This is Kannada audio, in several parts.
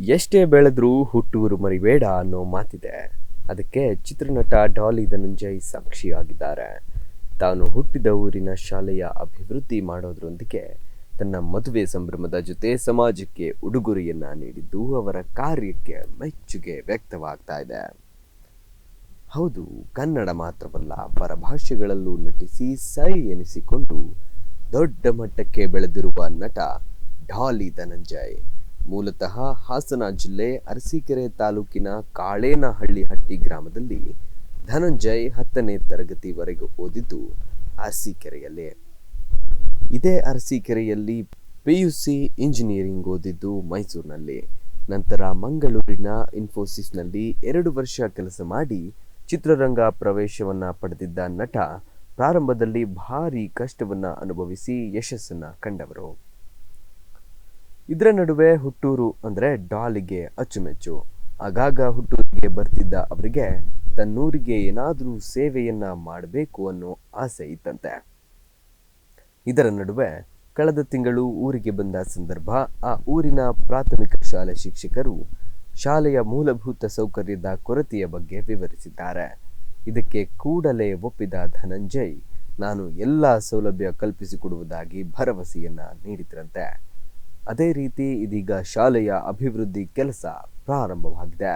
ಎಷ್ಟೇ ಬೆಳೆದ್ರೂ ಹುಟ್ಟೂರು ಮರಿಬೇಡ ಅನ್ನೋ ಮಾತಿದೆ. ಅದಕ್ಕೆ ಚಿತ್ರನಟ ಡಾಲಿ ಧನಂಜಯ್ ಸಾಕ್ಷಿಯಾಗಿದ್ದಾರೆ. ತಾನು ಹುಟ್ಟಿದ ಊರಿನ ಶಾಲೆಯ ಅಭಿವೃದ್ಧಿ ಮಾಡೋದ್ರೊಂದಿಗೆ ತನ್ನ ಮದುವೆ ಸಂಭ್ರಮದ ಜೊತೆ ಸಮಾಜಕ್ಕೆ ಉಡುಗೊರೆಯನ್ನ ನೀಡಿದ್ದು ಅವರ ಕಾರ್ಯಕ್ಕೆ ಮೆಚ್ಚುಗೆ ವ್ಯಕ್ತವಾಗ್ತಾ ಇದೆ. ಹೌದು, ಕನ್ನಡ ಮಾತ್ರವಲ್ಲ, ಪರಭಾಷೆಗಳಲ್ಲೂ ನಟಿಸಿ ಸೈ ಎನಿಸಿಕೊಂಡು ದೊಡ್ಡ ಮಟ್ಟಕ್ಕೆ ಬೆಳೆದಿರುವ ನಟ ಢಾಲಿ ಧನಂಜಯ್. ಮೂಲತಃ ಹಾಸನ ಜಿಲ್ಲೆ ಅರಸೀಕೆರೆ ತಾಲೂಕಿನ ಕಾಳೇನಹಳ್ಳಿ ಹಟ್ಟಿ ಗ್ರಾಮದಲ್ಲಿ ಧನಂಜಯ್ ಹತ್ತನೇ ತರಗತಿವರೆಗೂ ಓದಿದ್ದು ಅರಸೀಕೆರೆಯಲ್ಲೇ. ಇದೇ ಅರಸೀಕೆರೆಯಲ್ಲಿ ಪಿಯುಸಿ ಇಂಜಿನಿಯರಿಂಗ್ ಓದಿದ್ದು ಮೈಸೂರಿನಲ್ಲಿ. ನಂತರ ಮಂಗಳೂರಿನ ಇನ್ಫೋಸಿಸ್ನಲ್ಲಿ ಎರಡು ವರ್ಷ ಕೆಲಸ ಮಾಡಿ ಚಿತ್ರರಂಗ ಪ್ರವೇಶವನ್ನು ಪಡೆದಿದ್ದ ನಟ ಪ್ರಾರಂಭದಲ್ಲಿ ಭಾರಿ ಕಷ್ಟವನ್ನು ಅನುಭವಿಸಿ ಯಶಸ್ಸನ್ನು ಕಂಡವರು. ಇದರ ನಡುವೆ ಹುಟ್ಟೂರು ಅಂದರೆ ಡಾಲಿಗೆ ಅಚ್ಚುಮೆಚ್ಚು. ಆಗಾಗ ಹುಟ್ಟೂರಿಗೆ ಬರ್ತಿದ್ದ ಅವರಿಗೆ ತನ್ನೂರಿಗೆ ಏನಾದರೂ ಸೇವೆಯನ್ನು ಮಾಡಬೇಕು ಅನ್ನೋ ಆಸೆ ಇತ್ತಂತೆ. ಇದರ ನಡುವೆ ಕಳೆದ ತಿಂಗಳು ಊರಿಗೆ ಬಂದ ಸಂದರ್ಭ, ಆ ಊರಿನ ಪ್ರಾಥಮಿಕ ಶಾಲೆ ಶಿಕ್ಷಕರು ಶಾಲೆಯ ಮೂಲಭೂತ ಸೌಕರ್ಯದ ಕೊರತೆಯ ಬಗ್ಗೆ ವಿವರಿಸಿದ್ದಾರೆ. ಇದಕ್ಕೆ ಕೂಡಲೇ ಒಪ್ಪಿದ ಧನಂಜಯ್, ನಾನು ಎಲ್ಲ ಸೌಲಭ್ಯ ಕಲ್ಪಿಸಿಕೊಡುವುದಾಗಿ ಭರವಸೆಯನ್ನ ನೀಡಿದ್ರಂತೆ. ಅದೇ ರೀತಿ ಇದೀಗ ಶಾಲೆಯ ಅಭಿವೃದ್ಧಿ ಕೆಲಸ ಪ್ರಾರಂಭವಾಗಿದೆ.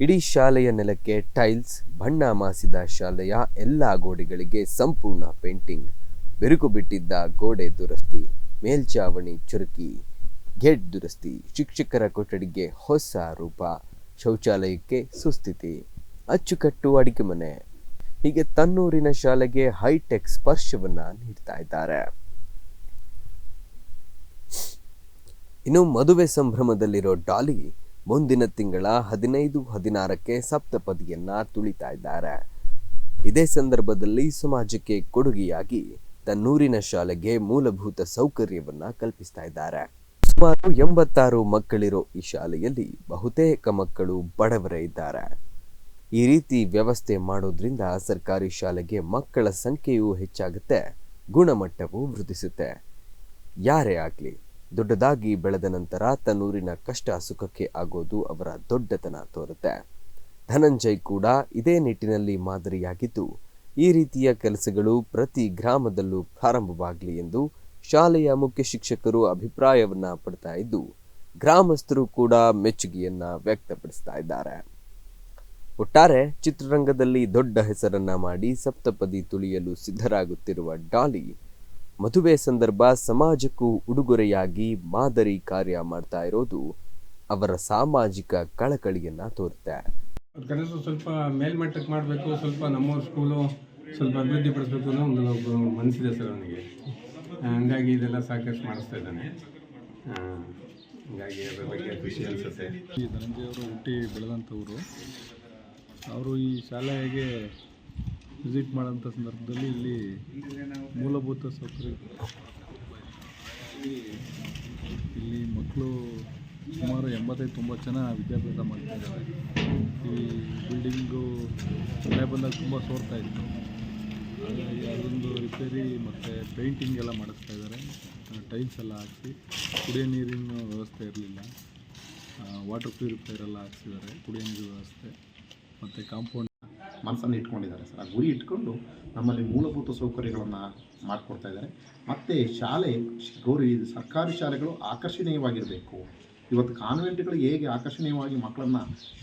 ಇಡೀ ಶಾಲೆಯ ನೆಲಕ್ಕೆ ಟೈಲ್ಸ್, ಬಣ್ಣ ಮಾಸಿದ ಶಾಲೆಯ ಎಲ್ಲ ಗೋಡೆಗಳಿಗೆ ಸಂಪೂರ್ಣ ಪೇಂಟಿಂಗ್, ಬಿರುಕು ಬಿಟ್ಟಿದ್ದ ಗೋಡೆ ದುರಸ್ತಿ, ಮೇಲ್ಚಾವಣಿ ಚುರುಕಿ, ಗೇಟ್ ದುರಸ್ತಿ, ಶಿಕ್ಷಕರ ಕೊಠಡಿಗೆ ಹೊಸ ರೂಪ, ಶೌಚಾಲಯಕ್ಕೆ ಸುಸ್ಥಿತಿ, ಅಚ್ಚುಕಟ್ಟು ಅಡಿಗೆ ಮನೆ. ಹೀಗೆ ತನ್ನೂರಿನ ಶಾಲೆಗೆ ಹೈಟೆಕ್ ಸ್ಪರ್ಶವನ್ನು ನೀಡ್ತಾ ಇದ್ದಾರೆ. ಇನ್ನು ಮದುವೆ ಸಂಭ್ರಮದಲ್ಲಿರೋ ಡಾಲಿ ಮುಂದಿನ ತಿಂಗಳ ಹದಿನೈದು, ಹದಿನಾರಕ್ಕೆ ಸಪ್ತಪದಿಯನ್ನ ತುಳಿತಾ ಇದ್ದಾರೆ. ಇದೇ ಸಂದರ್ಭದಲ್ಲಿ ಸಮಾಜಕ್ಕೆ ಕೊಡುಗೆಯಾಗಿ ತನ್ನೂರಿನ ಶಾಲೆಗೆ ಮೂಲಭೂತ ಸೌಕರ್ಯವನ್ನ ಕಲ್ಪಿಸ್ತಾ ಇದ್ದಾರೆ. ಸುಮಾರು ಎಂಬತ್ತಾರು ಮಕ್ಕಳಿರೋ ಈ ಶಾಲೆಯಲ್ಲಿ ಬಹುತೇಕ ಮಕ್ಕಳು ಬಡವರೇ ಇದ್ದಾರೆ. ಈ ರೀತಿ ವ್ಯವಸ್ಥೆ ಮಾಡೋದ್ರಿಂದ ಸರ್ಕಾರಿ ಶಾಲೆಗೆ ಮಕ್ಕಳ ಸಂಖ್ಯೆಯೂ ಹೆಚ್ಚಾಗುತ್ತೆ, ಗುಣಮಟ್ಟವೂ ವೃದ್ಧಿಸುತ್ತೆ. ಯಾರೇ ಆಗಲಿ ದೊಡ್ಡದಾಗಿ ಬೆಳೆದ ನಂತರ ತನ್ನೂರಿನ ಕಷ್ಟ ಸುಖಕ್ಕೆ ಆಗೋದು ಅವರ ದೊಡ್ಡತನ ತೋರುತ್ತೆ. ಧನಂಜಯ್ ಕೂಡ ಇದೇ ನಿಟ್ಟಿನಲ್ಲಿ ಮಾದರಿಯಾಗಿದ್ದು, ಈ ರೀತಿಯ ಕೆಲಸಗಳು ಪ್ರತಿ ಗ್ರಾಮದಲ್ಲೂ ಪ್ರಾರಂಭವಾಗಲಿ ಎಂದು ಶಾಲೆಯ ಮುಖ್ಯ ಶಿಕ್ಷಕರು ಅಭಿಪ್ರಾಯವನ್ನ ಪಡ್ತಾ ಇದ್ದು, ಗ್ರಾಮಸ್ಥರು ಕೂಡ ಮೆಚ್ಚುಗೆಯನ್ನ ವ್ಯಕ್ತಪಡಿಸ್ತಾ ಇದ್ದಾರೆ. ಒಟ್ಟಾರೆ ಚಿತ್ರರಂಗದಲ್ಲಿ ದೊಡ್ಡ ಹೆಸರನ್ನ ಮಾಡಿ ಸಪ್ತಪದಿ ತುಳಿಯಲು ಸಿದ್ಧರಾಗುತ್ತಿರುವ ಡಾಲಿ ಮದುವೆ ಸಂದರ್ಭ ಸಮಾಜಕ್ಕೂ ಉಡುಗೊರೆಯಾಗಿ ಮಾದರಿ ಕಾರ್ಯ ಮಾಡ್ತಾ ಇರೋದು ಅವರ ಸಾಮಾಜಿಕ ಕಳಕಳಿಯನ್ನ ತೋರುತ್ತೆ. ಕನಸು ಸ್ವಲ್ಪ ಮೇಲ್ಮಟ್ಟಕ್ಕೆ ಮಾಡಬೇಕು ಸ್ವಲ್ಪ ನಮ್ಮ ಸ್ಕೂಲು ಸ್ವಲ್ಪ ಅಭಿವೃದ್ಧಿ ಪಡಿಸ್ಬೇಕು ಅನ್ನೋ ಒಂದು ಒಬ್ಬ ಮನಸ್ಸಿದೆ ಸರ್ ಅವನಿಗೆ. ಹಂಗಾಗಿ ಇದೆಲ್ಲ ಸಾಕಷ್ಟು ಮಾಡಿಸ್ತಾ ಇದ್ದಾನೆ. ಹಂಗಾಗಿ ಅದ್ರ ಬಗ್ಗೆ ಖುಷಿ ಅನಿಸುತ್ತೆ. ಈ ಧನಂಜಯ ಅವರು ಹುಟ್ಟಿ ಬೆಳೆದಂಥವ್ರು ಅವರು ಈ ಶಾಲೆಗೆ ವಿಸಿಟ್ ಮಾಡೋಂಥ ಸಂದರ್ಭದಲ್ಲಿ ಇಲ್ಲಿ ಮೂಲಭೂತ ಸೌಕರ್ಯ. ಇಲ್ಲಿ ಮಕ್ಕಳು ಸುಮಾರು ಎಂಬತ್ತೈದು ತೊಂಬತ್ತು ಜನ ವಿದ್ಯಾಭ್ಯಾಸ ಮಾಡ್ತಾ ಇದ್ದಾರೆ. ಈ ಬಿಲ್ಡಿಂಗು ಮಳೆ ಬಂದಾಗ ತುಂಬ ಸೋರ್ತಾ ಇತ್ತು. ಹಾಗಾಗಿ ಅದೊಂದು ರಿಪೇರಿ ಮತ್ತು ಪೇಂಟಿಂಗ್ ಎಲ್ಲ ಮಾಡಿಸ್ತಾ ಇದ್ದಾರೆ. ಟೈಲ್ಸ್ ಎಲ್ಲ ಹಾಕಿಸಿ ಕುಡಿಯೋ ನೀರಿನ ವ್ಯವಸ್ಥೆ ಇರಲಿಲ್ಲ. ವಾಟರ್ ಪ್ಯೂರಿಫೈರ್ ಎಲ್ಲ ಹಾಕ್ಸಿದ್ದಾರೆ. ಕುಡಿಯೋ ನೀರು ವ್ಯವಸ್ಥೆ ಮತ್ತು ಕಾಂಪೌಂಡ್ ಮನಸ್ಸನ್ನು ಇಟ್ಕೊಂಡಿದ್ದಾರೆ ಸರ್. ಆ ಗುರಿ ಇಟ್ಕೊಂಡು ನಮ್ಮಲ್ಲಿ ಮೂಲಭೂತ ಸೌಕರ್ಯಗಳನ್ನು ಮಾಡಿಕೊಡ್ತಾ ಇದ್ದಾರೆ. ಮತ್ತು ಶಾಲೆ, ಗೌರಿ ಸರ್ಕಾರಿ ಶಾಲೆಗಳು ಆಕರ್ಷಣೀಯವಾಗಿರಬೇಕು. ಇವತ್ತು ಕಾನ್ವೆಂಟ್ಗಳು ಹೇಗೆ ಆಕರ್ಷಣೀಯವಾಗಿ ಮಕ್ಕಳನ್ನು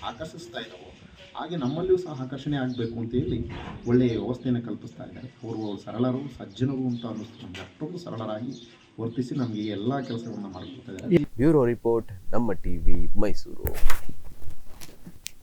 ಆಕರ್ಷಿಸ್ತಾ ಇದ್ದಾವೋ ಹಾಗೆ ನಮ್ಮಲ್ಲಿಯೂ ಸಹ ಆಕರ್ಷಣೆ ಆಗಬೇಕು ಅಂತೇಳಿ ಒಳ್ಳೆಯ ವ್ಯವಸ್ಥೆಯನ್ನು ಕಲ್ಪಿಸ್ತಾ ಇದ್ದಾರೆ. ಅವರು ಸರಳರು, ಸಜ್ಜನರು ಅಂತ ಅನ್ನಿಸ್ತು. ನಮಗೆ ಅಷ್ಟೊಂದು ಸರಳರಾಗಿ ವರ್ತಿಸಿ ನಮಗೆ ಎಲ್ಲ ಕೆಲಸಗಳನ್ನು ಮಾಡಿಕೊಡ್ತಾ ಇದ್ದಾರೆ. Bureau report, Namma TV, Mysuru.